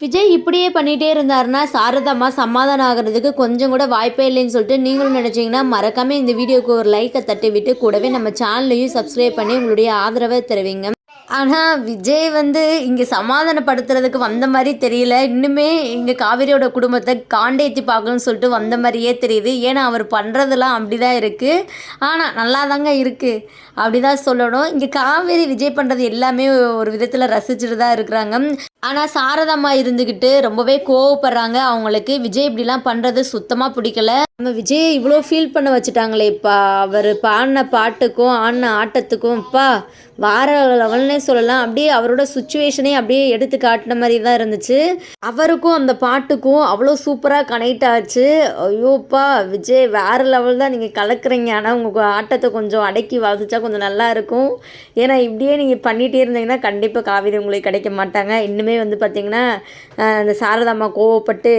விஜய் இப்படியே பண்ணிகிட்டே இருந்தாருன்னா சாரதாமா சமாதானம் ஆகிறதுக்கு கொஞ்சம் கூட வாய்ப்பே இல்லைன்னு சொல்லிட்டு நீங்களும் நினச்சிங்கன்னா மறக்காமல் இந்த வீடியோக்கு ஒரு லைக்கை தட்டி விட்டு கூடவே நம்ம சேனலையும் சப்ஸ்கிரைப் பண்ணி உங்களுடைய ஆதரவை தருவீங்க. ஆனால் விஜய் வந்து இங்கே சமாதானப்படுத்துறதுக்கு வந்த மாதிரி தெரியல. இன்னுமே இங்கே காவிரியோட குடும்பத்தை காண்டேத்தி பார்க்கணும்னு சொல்லிட்டு வந்த மாதிரியே தெரியுது. ஏன்னா அவர் பண்ணுறதெல்லாம் அப்படி தான் இருக்குது ஆனால் நல்லா தாங்க இருக்குது அப்படி தான் சொல்லணும். இங்கே காவேரி விஜய் பண்ணுறது எல்லாமே ஒரு விதத்தில் ரசிச்சுட்டு தான் இருக்கிறாங்க. ஆனால் சாரதாம்மா இருந்துக்கிட்டு ரொம்பவே கோவப்படுறாங்க. அவங்களுக்கு விஜய் இப்படிலாம் பண்ணுறது சுத்தமாக பிடிக்கல. நம்ம விஜய் இவ்வளோ ஃபீல் பண்ண வச்சுட்டாங்களேப்பா. அவர் பாடின பாட்டுக்கும் ஆடின ஆட்டத்துக்கும் அப்பா வார லெவல்னே சொல்லலாம். அப்படியே அவரோட சுச்சுவேஷனே அப்படியே எடுத்து காட்டின மாதிரி தான் இருந்துச்சு. அவருக்கும் அந்த பாட்டுக்கும் அவ்வளோ சூப்பராக கனெக்ட் ஆச்சு. ஐயோப்பா விஜய் வேறு லெவல் தான் நீங்கள் கலக்குறீங்க. ஆனால் உங்கள் ஆட்டத்தை கொஞ்சம் அடக்கி வாசிச்சா கொஞ்சம் நல்லா இருக்கும். ஏன்னா இப்படியே நீங்கள் பண்ணிகிட்டே இருந்தீங்கன்னா கண்டிப்பாக காவிரி உங்களுக்கு கிடைக்க மாட்டாங்க. இன்னுமே வந்து பார்த்திங்கன்னா அந்த சாரதாம்மா கோவப்பட்டு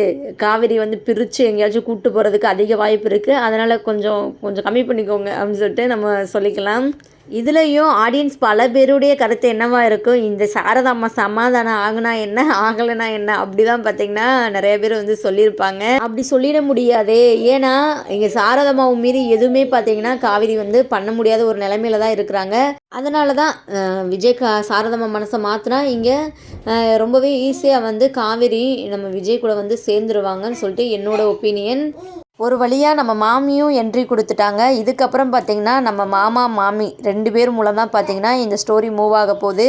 காவிரி வந்து பிரித்து எங்கேயாச்சும் கூப்பிட்டு போகிறதுக்கு அதிக வாய்ப்பு இருக்குது அதனால் கொஞ்சம் கொஞ்சம் கம்மி பண்ணிக்கோங்க அப்படின்னு சொல்லிட்டு நம்ம சொல்லிக்கலாம். இதுலேயும் ஆடியன்ஸ் பல பேருடைய கருத்து என்னவா இருக்கும் இந்த சாரதாம்மா சமாதானம் ஆகுனா என்ன ஆகலைனா என்ன அப்படிதான் பார்த்தீங்கன்னா நிறைய பேர் வந்து சொல்லியிருப்பாங்க. அப்படி சொல்லிட முடியாதே. ஏன்னா இங்கே சாரதாம்மாவும் மீறி எதுவுமே பார்த்தீங்கன்னா காவிரி வந்து பண்ண முடியாத ஒரு நிலைமையில தான் இருக்கிறாங்க. அதனால தான் விஜய் கா சாரதாம்மா மனசை மாற்றினா இங்கே ரொம்பவே ஈஸியாக வந்து காவிரி நம்ம விஜய் கூட வந்து சேர்ந்துருவாங்கன்னு சொல்லிட்டு என்னோட ஒப்பீனியன் ஒரு வழியாக நம்ம மாமியும் என்ட்ரி கொடுத்துட்டாங்க. இதுக்கப்புறம் பார்த்திங்கன்னா நம்ம மாமா மாமி ரெண்டு பேர் மூலம் தான் பார்த்திங்கன்னா இந்த ஸ்டோரி மூவ் ஆக போகுது.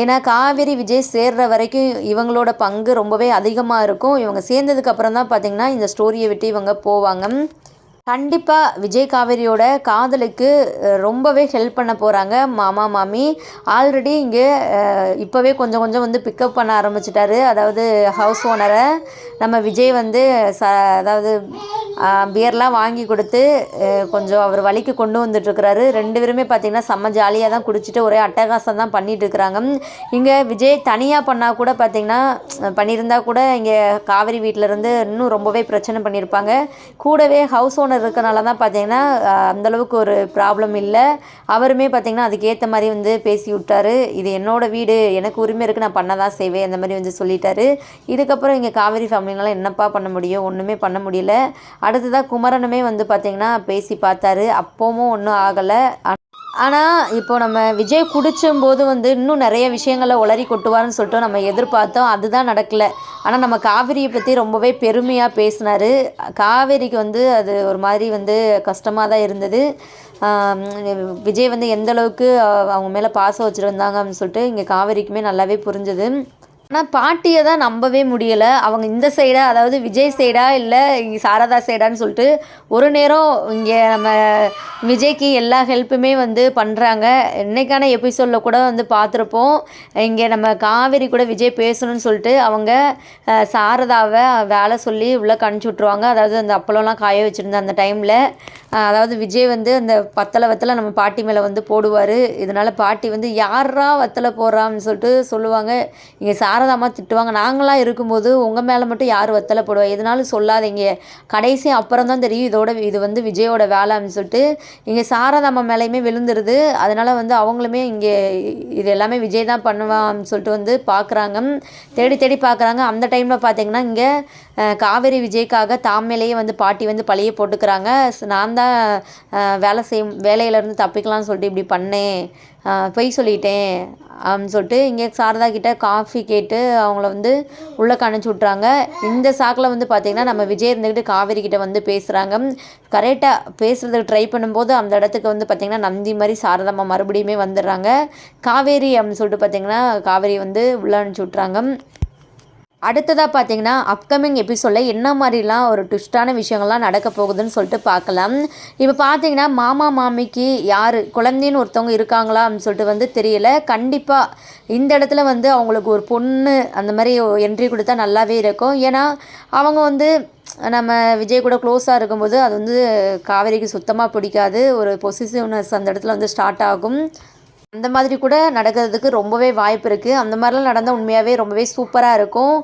ஏன்னா காவேரி விஜய் சேர்ற வரைக்கும் இவங்களோட பங்கு ரொம்பவே அதிகமாக இருக்கும். இவங்க சேர்ந்ததுக்கப்புறம் தான் பார்த்திங்கன்னா இந்த ஸ்டோரியை விட்டு இவங்க போவாங்க. கண்டிப்பாக விஜய் காவேரியோட காதலுக்கு ரொம்பவே ஹெல்ப் பண்ண போகிறாங்க மாமா மாமி. ஆல்ரெடி இங்கே இப்போவே கொஞ்சம் கொஞ்சம் வந்து பிக்கப் பண்ண ஆரம்பிச்சிட்டாரு. அதாவது ஹவுஸ் ஓனரை நம்ம விஜய் வந்து ச அதாவது பியர்லாம் வாங்கி கொடுத்து கொஞ்சம் அவர் வழிக்கு கொண்டு வந்துட்டுருக்கிறாரு. ரெண்டு பேருமே பார்த்திங்கன்னா செம்ம ஜாலியாக தான் குடிச்சிட்டு ஒரே அட்டகாசம் தான் பண்ணிட்டு இருக்கிறாங்க இங்கே விஜய் தனியாக பண்ணால் கூட பார்த்திங்கன்னா பண்ணியிருந்தா கூட இங்கே காவிரி வீட்டில் இருந்து இன்னும் ரொம்பவே பிரச்சனை பண்ணியிருப்பாங்க. கூடவே ஹவுஸ் ஓனர் இருக்கனால தான் பார்த்தீங்கன்னா அந்தளவுக்கு ஒரு ப்ராப்ளம் இல்லை. அவருமே பார்த்திங்கன்னா அதுக்கேற்ற மாதிரி வந்து பேசி விட்டாரு. இது என்னோடய வீடு எனக்கு உரிமை இருக்குது நான் பண்ண தான் செய்வேன் அந்த மாதிரி வந்து சொல்லிட்டாரு. இதுக்கப்புறம் இங்கே காவேரி ஃபேமிலினால என்னப்பா பண்ண முடியும்? ஒன்றுமே பண்ண முடியல. அடுத்ததாக குமரனுமே வந்து பார்த்தீங்கன்னா பேசி பார்த்தாரு. அப்போவும் ஒன்றும் ஆகலை. ஆனால் இப்போ நம்ம விஜய் குடிச்சும்போது வந்து இன்னும் நிறைய விஷயங்களை உளறி கொட்டுவார்னு சொல்லிட்டு நம்ம எதிர்பார்த்தோம். அதுதான் நடக்கலை. ஆனால் நம்ம காவிரியை பற்றி ரொம்பவே பெருமையாக பேசினார். காவேரிக்கு வந்து அது ஒரு மாதிரி வந்து கஷ்டமாக தான் இருந்தது. விஜய் வந்து எந்தளவுக்கு அவங்க மேலே பாசம் வச்சுருந்தாங்க அப்படின்னு சொல்லிட்டு இங்கே காவேரிக்குமே நல்லாவே புரிஞ்சுது. ஆனால் பாட்டியை தான் நம்பவே முடியலை. அவங்க இந்த சைடா அதாவது விஜய் சைடா இல்லை சாரதா சைடான்னு சொல்லிட்டு ஒரு நேரம் இங்கே நம்ம விஜய்க்கு எல்லா ஹெல்ப்புமே வந்து பண்ணுறாங்க என்னைக்கான எபிசோடில் கூட வந்து பார்த்துருப்போம். இங்கே நம்ம காவேரி கூட விஜய் பேசணும்னு சொல்லிட்டு அவங்க சாரதாவை வேலை சொல்லி உள்ளே கணிச்சு விட்ருவாங்க அதாவது அந்த அப்பளம்லாம் காய வச்சுருந்த அந்த டைமில் அதாவது விஜய் வந்து அந்த பத்தலை வத்தலை நம்ம பாட்டி மேலே வந்து போடுவார். இதனால் பாட்டி வந்து யாரா வத்தலை போடுறான்னு சொல்லிட்டு சொல்லுவாங்க. இங்கே சார சாரதாம்மா திட்டுவாங்க. நாங்களாம் இருக்கும்போது உங்கள் மேலே மட்டும் யார் வத்தலை போடுவா? எதனாலும் சொல்லாதீங்க. கடைசி அப்புறம் தான் தெரியும் இதோட இது வந்து விஜயோட வேலை அப்படின்னு சொல்லிட்டு. இங்கே சாரதாம்மா மேலேயுமே விழுந்துருது. அதனால் வந்து அவங்களுமே இங்கே இது எல்லாமே விஜய் தான் பண்ணுவான்னு சொல்லிட்டு வந்து பார்க்குறாங்க தேடி தேடி பார்க்குறாங்க அந்த டைமில் பார்த்தீங்கன்னா இங்கே காவேரி விஜய்க்காக தாம் மேலேயே வந்து பாட்டி வந்து பழைய போட்டுக்கிறாங்க. ஸ்- நான் தான் வேலை செய்யும் வேலையிலேருந்து தப்பிக்கலாம்னு சொல்லிட்டு இப்படி பண்ணேன் பொய் சொல்லிட்டேன் அப்படின்னு சொல்லிட்டு இங்கே சாரதா கிட்ட காஃபி கேட்டு அவங்கள வந்து உள்ளே கணிச்சு விட்றாங்க இந்த சாக்கில் வந்து பார்த்திங்கன்னா நம்ம விஜய் இருந்துக்கிட்டு காவேரி கிட்ட வந்து பேசுகிறாங்க கரெக்டாக பேசுகிறதுக்கு ட்ரை பண்ணும்போது அந்த இடத்துக்கு வந்து பார்த்திங்கன்னா நந்தி மாதிரி சாரதாம்மா மறுபடியுமே வந்துடுறாங்க. காவேரி அப்படின்னு சொல்லிட்டு பார்த்திங்கன்னா காவேரி வந்து உள்ளே அனுப்பிச்சி விட்றாங்க அடுத்ததாக பார்த்தீங்கன்னா அப்கமிங் எபிசோடில் என்ன மாதிரிலாம் ஒரு ட்விஸ்டான விஷயங்கள்லாம் நடக்க போகுதுன்னு சொல்லிட்டு பார்க்கலாம் இப்போ பார்த்தீங்கன்னா மாமா மாமிக்கு யார் குழந்தைன்னு ஒருத்தவங்க இருக்காங்களா அப்படின்னு சொல்லிட்டு வந்து தெரியல. கண்டிப்பாக இந்த இடத்துல வந்து அவங்களுக்கு ஒரு பொண்ணு அந்த மாதிரி என்ட்ரி கொடுத்தா நல்லாவே இருக்கும். ஏன்னா அவங்க வந்து நம்ம விஜய் கூட க்ளோஸாக இருக்கும்போது அது வந்து காவேரிக்கு சுத்தமாக பிடிக்காது. ஒரு பொசிசிவ்னஸ் அந்த இடத்துல வந்து ஸ்டார்ட் ஆகும். அந்த மாதிரி கூட நடக்கிறதுக்கு ரொம்பவே வாய்ப்பு இருக்குது அந்த மாதிரிலாம் நடந்தால் உண்மையாகவே ரொம்பவே சூப்பராக இருக்கும்.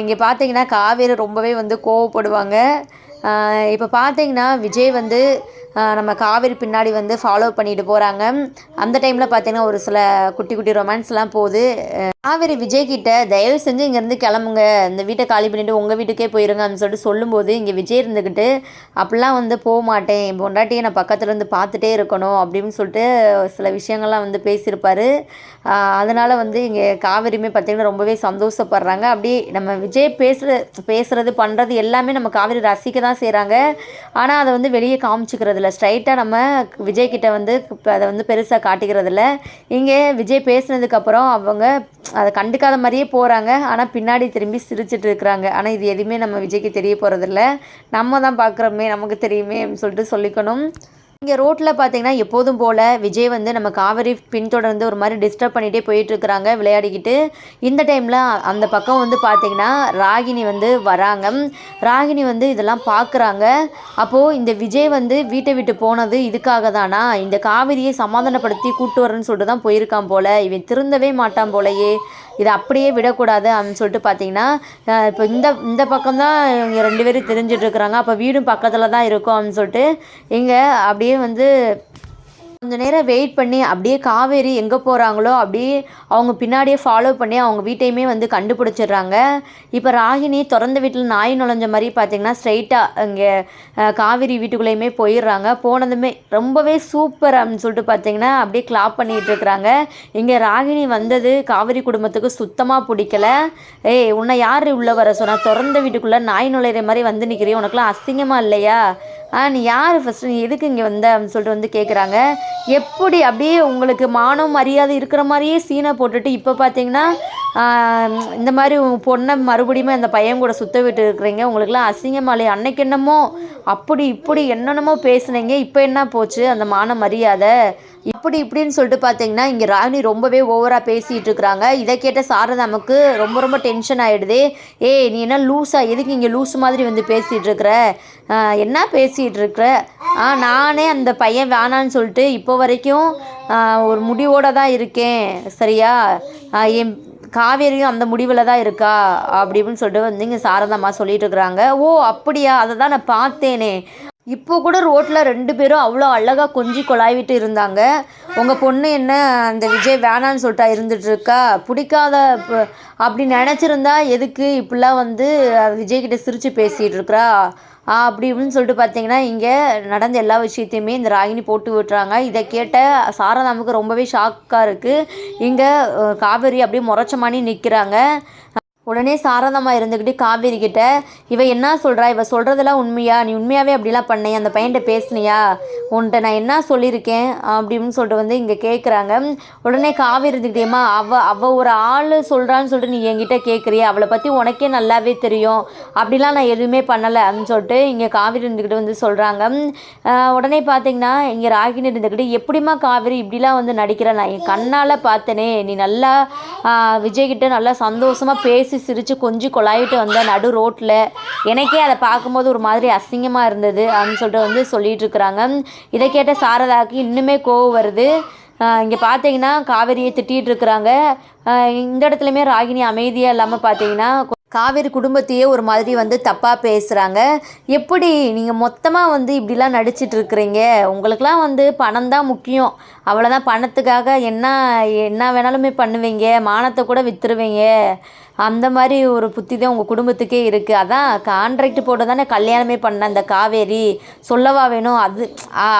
இங்கே பார்த்தீங்கன்னா காவேரி ரொம்பவே வந்து கோவப்படுவாங்க. இப்போ பார்த்தீங்கன்னா விஜய் வந்து நம்ம காவேரி பின்னாடி வந்து ஃபாலோ பண்ணிட்டு போகிறாங்க அந்த டைமில் பார்த்தீங்கன்னா ஒரு சில குட்டி குட்டி ரொமான்ஸ்லாம் போகுது. காவேரி விஜய் கிட்ட தயவு செஞ்சு இங்கேருந்து கிளம்புங்க. இந்த வீட்டை காலி பண்ணிவிட்டு உங்கள் வீட்டுக்கே போயிருங்க அப்படின்னு சொல்லிட்டு சொல்லும்போது இங்கே விஜய் இருந்துக்கிட்டு அப்படிலாம் வந்து போக மாட்டேன். என் பொண்டாட்டியை நான் பக்கத்தில் இருந்து பார்த்துட்டே இருக்கணும். அப்படின்னு சொல்லிட்டு சில விஷயங்கள்லாம் வந்து பேசியிருப்பார். அதனால் வந்து இங்கே காவேரியுமே பார்த்திங்கன்னா ரொம்பவே சந்தோஷப்படுறாங்க. அப்படி நம்ம விஜய் பேசுகிற பேசுகிறது பண்ணுறது எல்லாமே நம்ம காவேரி ரசிக்க தான் செய்கிறாங்க ஆனால் அதை வந்து வெளியே காமிச்சிக்கிறது இல்லை ஸ்ட்ரைட்டாக நம்ம விஜய் கிட்ட வந்து அதை வந்து பெருசாக காட்டிக்கிறது இல்லை. இங்கே விஜய் பேசினதுக்கப்புறம் அவங்க அதை கண்டுக்காத மாதிரியே போகிறாங்க ஆனால் பின்னாடி திரும்பி சிரிச்சிட்டு இருக்கிறாங்க. ஆனால் இது எதுவுமே நம்ம விஜய்க்கு தெரிய போகிறதில்ல நம்ம தான் பார்க்குறோமே நமக்கு தெரியுமே அப்படின்னு சொல்லிட்டு சொல்லிக்கணும். இங்கே ரோட்டில் பார்த்தீங்கன்னா எப்போதும் போல் விஜய் வந்து நம்ம காவேரி பின்தொடர்ந்து ஒரு மாதிரி டிஸ்டர்ப் பண்ணிகிட்டே போயிட்டுருக்குறாங்க விளையாடிக்கிட்டு. இந்த டைமில் அந்த பக்கம் வந்து பார்த்தீங்கன்னா ராகினி வந்து வராங்க. ராகினி வந்து இதெல்லாம் பார்க்குறாங்க அப்போது இந்த விஜய் வந்து வீட்டை விட்டு போனது இதுக்காக தானா? இந்த காவிரியை சமாதானப்படுத்தி கூட்டு வரேன்னு சொல்லிட்டு தான் போயிருக்கான் போல். இவன் திருந்தவே மாட்டான் போலயே. இதை அப்படியே விடக்கூடாது அப்படின்னு சொல்லிட்டு பார்த்தீங்கன்னா இப்போ இந்த இந்த பக்கம் தான் இவங்க ரெண்டு பேரும் தெரிஞ்சிட்ருக்குறாங்க அப்போ வீடும் பக்கத்தில் தான் இருக்கும் அப்படின்னு சொல்லிட்டு இங்கே அப்படியே வந்து கொஞ்ச நேரம் வெயிட் பண்ணி அப்படியே காவேரி எங்கே போகிறாங்களோ அப்படியே அவங்க பின்னாடியே ஃபாலோ பண்ணி அவங்க வீட்டையுமே வந்து கண்டுபிடிச்சிடுறாங்க. இப்போ ராகினி திறந்த வீட்டில் நாய் நுழைஞ்ச மாதிரி பார்த்தீங்கன்னா ஸ்ட்ரைட்டாக இங்கே காவேரி வீட்டுக்குள்ளேயுமே போயிடுறாங்க. போனதுமே ரொம்பவே சூப்பர் அப்படின்னு சொல்லிட்டு பார்த்தீங்கன்னா அப்படியே கிளாப் பண்ணிகிட்டு இருக்கிறாங்க. இங்கே ராகினி வந்தது காவேரி குடும்பத்துக்கு சுத்தமாக பிடிக்கல. ஏய் உன்னை யார் உள்ளே வர சொன்னால் திறந்த வீட்டுக்குள்ளே நாய் நுழையிற மாதிரி வந்து நிற்கிறீ உனக்குலாம் அசிங்கமாக இல்லையா? நீ யார் ஃபஸ்ட்டு நீ எதுக்கு இங்கே வந்த? அப்படின்னு சொல்லிட்டு வந்து கேட்குறாங்க எப்படி அப்படியே உங்களுக்கு மானம் மரியாதை இருக்கிற மாதிரியே சீனை போட்டுட்டு இப்போ பார்த்தீங்கன்னா இந்த மாதிரி உன் பொண்ணை மறுபடியும் அந்த பையன் கூட சுத்த விட்டு இருக்கிறீங்க உங்களுக்குலாம் அசிங்கமாலே. அன்னைக்கு என்னமோ அப்படி இப்படி என்னென்னமோ பேசுனீங்க. இப்போ என்ன போச்சு? அந்த மான மரியாதை. இப்படி இப்படின்னு சொல்லிட்டு பார்த்தீங்கன்னா இங்கே ராணி ரொம்பவே ஓவராக பேசிகிட்டு இருக்கிறாங்க. இதை கேட்ட சாரதாமுக்கு ரொம்ப ரொம்ப டென்ஷன் ஆகிடுது ஏய் நீ என்ன லூஸாக எதுக்கு இங்கே லூஸ் மாதிரி வந்து பேசிகிட்டு இருக்கிற? என்ன பேசிகிட்டு இருக்கிற? ஆ நானே அந்த பையன் வேணான்னு சொல்லிட்டு இப்போ வரைக்கும் ஒரு முடிவோடு தான் இருக்கேன். சரியா? என் காவேரியும் அந்த முடிவில் தான் இருக்கா அப்படி இப்படின்னு சொல்லிட்டு வந்து இங்கே சாரதாம்மா சொல்லிட்டு இருக்கிறாங்க. ஓ அப்படியா? அதை தான் நான் பார்த்தேனே. இப்போ கூட ரோட்டில் ரெண்டு பேரும் அவ்வளோ அழகாக கொஞ்சி கொலாவிட்டு இருந்தாங்க. உங்கள் பொண்ணு என்ன அந்த விஜய் வேணான்னு சொல்லிட்டா இருந்துட்டுருக்கா பிடிக்காத அப்படி நினச்சிருந்தா எதுக்கு இப்படிலாம் வந்து விஜய்கிட்ட சிரித்து பேசிகிட்டு இருக்கிறா? அப்படி இப்படின்னு சொல்லிட்டு பார்த்தீங்கன்னா இங்கே நடந்த எல்லா விஷயத்தையுமே இந்த ராகினி போட்டு விட்டுறாங்க. இதை கேட்ட சாரதாமுக்கு ரொம்பவே ஷாக்காக இருக்குது இங்கே காவேரி அப்படியே முறைச்ச மாதிரி நிற்கிறாங்க உடனே சாரதமாக இருந்துக்கிட்டு காவேரி கிட்ட இவ என்ன சொல்கிறா இவ சொல்கிறதெல்லாம் உண்மையா? நீ உண்மையாகவே அப்படிலாம் பண்ணேன் அந்த பையன்கிட்ட பேசுனியா? உன்ட்ட நான் என்ன சொல்லியிருக்கேன்? அப்படின்னு சொல்லிட்டு வந்து இங்கே கேட்குறாங்க உடனே காவேரி இருந்துக்கிட்டேம்மா அவ அவ ஒரு ஆள் சொல்கிறான்னு சொல்லிட்டு நீ என்கிட்ட கேட்குறியா அவளை பற்றி உனக்கே நல்லாவே தெரியும். அப்படிலாம் நான் எதுவுமே பண்ணலை. அப்படின்னு சொல்லிட்டு இங்கே காவேரி இருந்துக்கிட்டு வந்து சொல்கிறாங்க உடனே பார்த்தீங்கன்னா இங்கே ராகினி இருந்துக்கிட்டு எப்படிம்மா காவேரி இப்படிலாம் வந்து நடிக்கிறேன் நான் என் கண்ணால் பார்த்தனே நீ நல்லா விஜய்கிட்ட நல்லா சந்தோஷமாக பேசி சிரித்து கொஞ்சி கொலாயிட்டு வந்த நடு ரோட்டில் எனக்கே அதை பார்க்கும்போது ஒரு மாதிரி அசிங்கமாக இருந்தது. அப்படின்னு சொல்லிட்டு வந்து சொல்லிகிட்ருக்குறாங்க இருக்கிறாங்க. இதை கேட்ட சாரதாக்கு இன்னுமே கோவம் வருது. இங்கே பார்த்தீங்கன்னா காவேரியை திட்டிகிட்டு இருக்கிறாங்க. இந்த இடத்துலையுமே ராகினி அமைதியாக இல்லாமல் பார்த்தீங்கன்னா காவேரி குடும்பத்தையே ஒரு மாதிரி வந்து தப்பாக பேசுகிறாங்க எப்படி நீங்கள் மொத்தமாக வந்து இப்படிலாம் நடிச்சிட்டு இருக்கிறீங்க? வந்து பணம் தான் முக்கியம். அவ்வளோதான் பணத்துக்காக என்ன என்ன வேணாலுமே பண்ணுவீங்க. மானத்தை கூட விற்றுருவீங்க அந்த மாதிரி ஒரு புத்தி தான் உங்கள் குடும்பத்துக்கே இருக்குது அதான் கான்ட்ராக்ட் போட்டு தானே கல்யாணமே பண்ண அந்த காவேரி சொல்லவா வேணும்? அது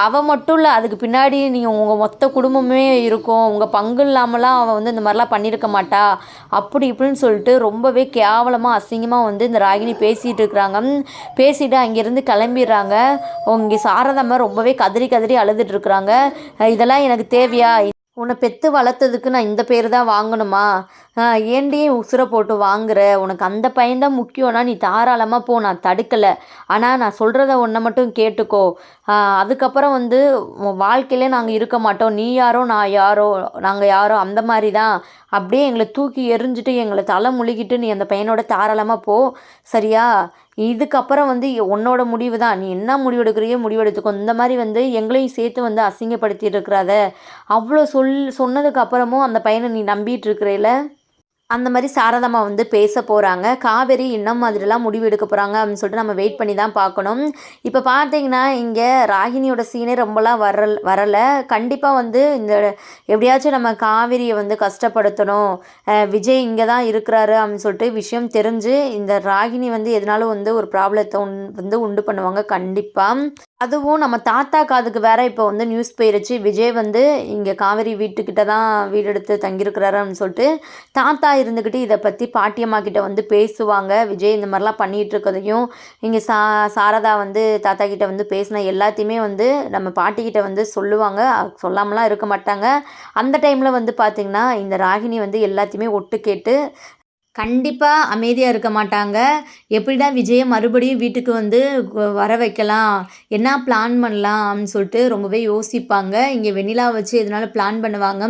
அவள் மட்டும் இல்லை அதுக்கு பின்னாடி நீங்கள் உங்கள் மொத்த குடும்பமே இருக்கும். உங்கள் பங்கு இல்லாமலாம் அவள் வந்து இந்த மாதிரிலாம் பண்ணியிருக்க மாட்டா. அப்படி இப்படின்னு சொல்லிட்டு ரொம்பவே கேவலமாக அசிங்கமாக வந்து இந்த ராகினி பேசிகிட்டு இருக்கிறாங்க. பேசிட்டு அங்கேருந்து கிளம்பிடுறாங்க. இங்கே சாரதம்மா ரொம்பவே கதறி கதறி அழுதுட்டு இருக்கிறாங்க. இதெல்லாம் எனக்கு தேவையா? உன்னை பெற்று வளர்த்ததுக்கு நான் இந்த பேர் தான் வாங்கணுமா? ஆஹ் உசுரை போட்டு வாங்குற? உனக்கு அந்த பையன்தான் முக்கியம்னா நீ தாராளமாக போ நான் தடுக்கலை. ஆனால் நான் சொல்கிறத ஒன்றை மட்டும் கேட்டுக்கோ. அதுக்கப்புறம் வந்து வாழ்க்கையிலே நாங்கள் இருக்க மாட்டோம். நீ யாரோ நான் யாரோ நாங்கள் யாரோ அந்த மாதிரி தான். அப்படியே எங்களை தூக்கி எரிஞ்சுட்டு எங்களை தலை முழுகிட்டு நீ அந்த பையனோட தாராளமாக போ. சரியா? இதுக்கப்புறம் வந்து உன்னோட முடிவு தான். நீ என்ன முடிவெடுக்கிறியோ முடிவெடுத்துக்கோ இந்த மாதிரி வந்து எங்களையும் சேர்த்து வந்து அசிங்கப்படுத்திட்டு இருக்கிறாத. அவ்வளோ சொல் சொன்னதுக்கு அப்புறமும் அந்த பையனை நீ நம்பிட்டு இருக்கிறேல? அந்த மாதிரி சாரதாம்மா வந்து பேச போகிறாங்க காவேரி இன்னும் மாதிரிலாம் முடிவு எடுக்க போகிறாங்க அப்படின்னு சொல்லிட்டு நம்ம வெயிட் பண்ணி தான் பார்க்கணும். இப்போ பார்த்தீங்கன்னா இங்கே ராகினியோட சீனே ரொம்பலாம் வரல் வரலை. கண்டிப்பாக வந்து இந்த எப்படியாச்சும் நம்ம காவேரியை வந்து கஷ்டப்படுத்தணும். விஜய் இங்கே தான் இருக்கிறாரு அப்படின்னு சொல்லிட்டு விஷயம் தெரிஞ்சு இந்த ராகினி வந்து எதனாலும் வந்து ஒரு ப்ராப்ளத்தை உண் வந்து உண்டு பண்ணுவாங்க கண்டிப்பாக அதுவும் நம்ம தாத்தா காதுக்கு வேற இப்போ வந்து நியூஸ் போயிருச்சு. விஜய் வந்து இங்கே காவேரி வீட்டுக்கிட்ட தான் வீடு எடுத்து தங்கியிருக்கிறாரு அப்படின்னு சொல்லிட்டு தாத்தா இருந்துக்கிட்டு இதை பற்றி பாட்டியம்மா கிட்ட வந்து பேசுவாங்க. விஜய் இந்த மாதிரிலாம் பண்ணிகிட்டு இருக்கிறதையும் இங்கே சா சாரதா வந்து தாத்தா கிட்ட வந்து பேசின எல்லாத்தையுமே வந்து நம்ம பாட்டிக்கிட்ட வந்து சொல்லுவாங்க. சொல்லாமலாம் இருக்க மாட்டாங்க. அந்த டைமில் வந்து பார்த்திங்கன்னா இந்த ராகினி வந்து எல்லாத்தையுமே ஒட்டு கேட்டு கண்டிப்பாக அமைதியாக இருக்க மாட்டாங்க. எப்படிடா விஜயை மறுபடியும் வீட்டுக்கு வந்து வர வைக்கலாம்? என்ன பிளான் பண்ணலாம் அப்படின்னு சொல்லிட்டு ரொம்பவே யோசிப்பாங்க. இங்கே வெண்ணிலா வச்சு எதனால பிளான் பண்ணுவாங்க?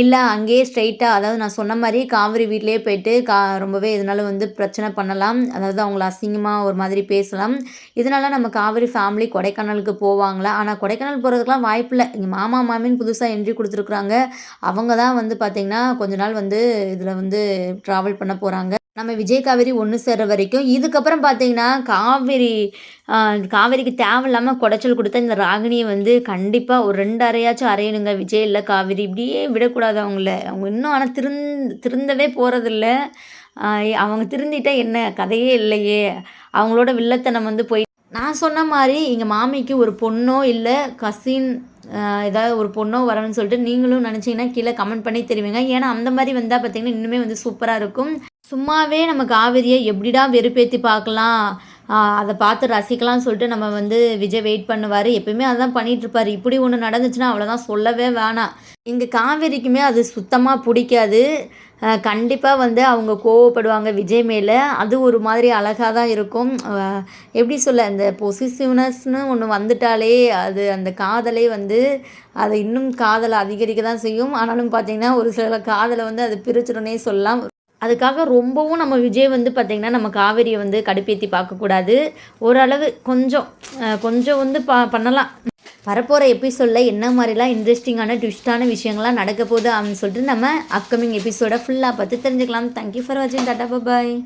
இல்லை அங்கேயே ஸ்ட்ரைட்டாக அதாவது நான் சொன்ன மாதிரி காவிரி வீட்டிலேயே போயிட்டு கா ரொம்பவே இதனால வந்து பிரச்சனை பண்ணலாம்? அதாவது அவங்கள அசிங்கமாக ஒரு மாதிரி பேசலாம்? இதனால நம்ம காவிரி ஃபேமிலி கொடைக்கானலுக்கு போவாங்களா? ஆனால் கொடைக்கானல் போகிறதுக்குலாம் வாய்ப்பில்லை இங்கே மாமா மாமின்னு புதுசாக என்ட்ரி கொடுத்துருக்குறாங்க. அவங்க தான் வந்து பார்த்திங்கன்னா கொஞ்ச நாள் வந்து இதில் வந்து ட்ராவல் பண்ண போகிறாங்க நம்ம விஜய் காவேரி ஒன்று சேர்ற வரைக்கும் இதுக்கப்புறம் பார்த்தீங்கன்னா காவேரி காவேரிக்கு தேவையில்லாமல் குடைச்சல் கொடுத்த இந்த ராகினியை வந்து கண்டிப்பாக ஒரு ரெண்டு அறையாச்சும் அறையணுங்க. விஜய் இல்லை காவேரி இப்படியே விடக்கூடாது அவங்கள. அவங்க இன்னும் ஆனால் திருந் திருந்தவே போகிறதில்ல அவங்க திருந்திட்டா என்ன? கதையே இல்லையே. அவங்களோட வில்லத்தனம் வந்து போய் நான் சொன்ன மாதிரி எங்கள் மாமிக்கு ஒரு பொண்ணோ இல்லை கசின் ஏதாவது ஒரு பொண்ணோ வரணும்னு சொல்லிட்டு நீங்களும் நினச்சிங்கன்னா கீழே கமெண்ட் பண்ணி தெரிவிங்க. ஏன்னா அந்த மாதிரி வந்தால் பார்த்திங்கன்னா இன்னுமே வந்து சூப்பராக இருக்கும். சும்மாவே நம்ம காவிரியை எப்படிடா வெறுப்பேற்றி பார்க்கலாம்? அதை பார்த்து ரசிக்கலாம்னு சொல்லிட்டு நம்ம வந்து விஜய் வெயிட் பண்ணுவார். எப்பயுமே அதான் பண்ணிகிட்ருப்பார் இப்படி ஒன்று நடந்துச்சுன்னா அவ்வளோதான் சொல்லவே வேணாம். இங்கே காவேரிக்குமே அது சுத்தமாக பிடிக்காது. கண்டிப்பாக வந்து அவங்க கோவப்படுவாங்க விஜய் மேலே. அது ஒரு மாதிரி அழகாக தான் இருக்கும். எப்படி சொல்ல இந்த பொசிசிவ்னஸ்னு ஒன்று வந்துட்டாலே அது அந்த காதலே வந்து அதை இன்னும் காதலை அதிகரிக்க தான் செய்யும். ஆனாலும் பார்த்தீங்கன்னா ஒரு சில காதலை வந்து அது பிரிச்சிடனே சொல்லலாம். அதுக்காக ரொம்பவும் நம்ம விஜய் வந்து பார்த்திங்கன்னா நம்ம காவேரியை வந்து கடுப்பேற்றி பார்க்கக்கூடாது. ஓரளவு கொஞ்சம் கொஞ்சம் வந்து பா பண்ணலாம். வரப்போகிற எபிசோடில் என்ன மாதிரிலாம் இன்ட்ரெஸ்டிங்கான ட்விஸ்டான விஷயங்கள்லாம் நடக்க போகுது அப்படின்னு சொல்லிட்டு நம்ம அப்கமிங் எபிசோடை ஃபுல்லாக பார்த்து தெரிஞ்சுக்கலாம் தேங்க்யூ ஃபார் வாட்சிங் டாட்டா பாய்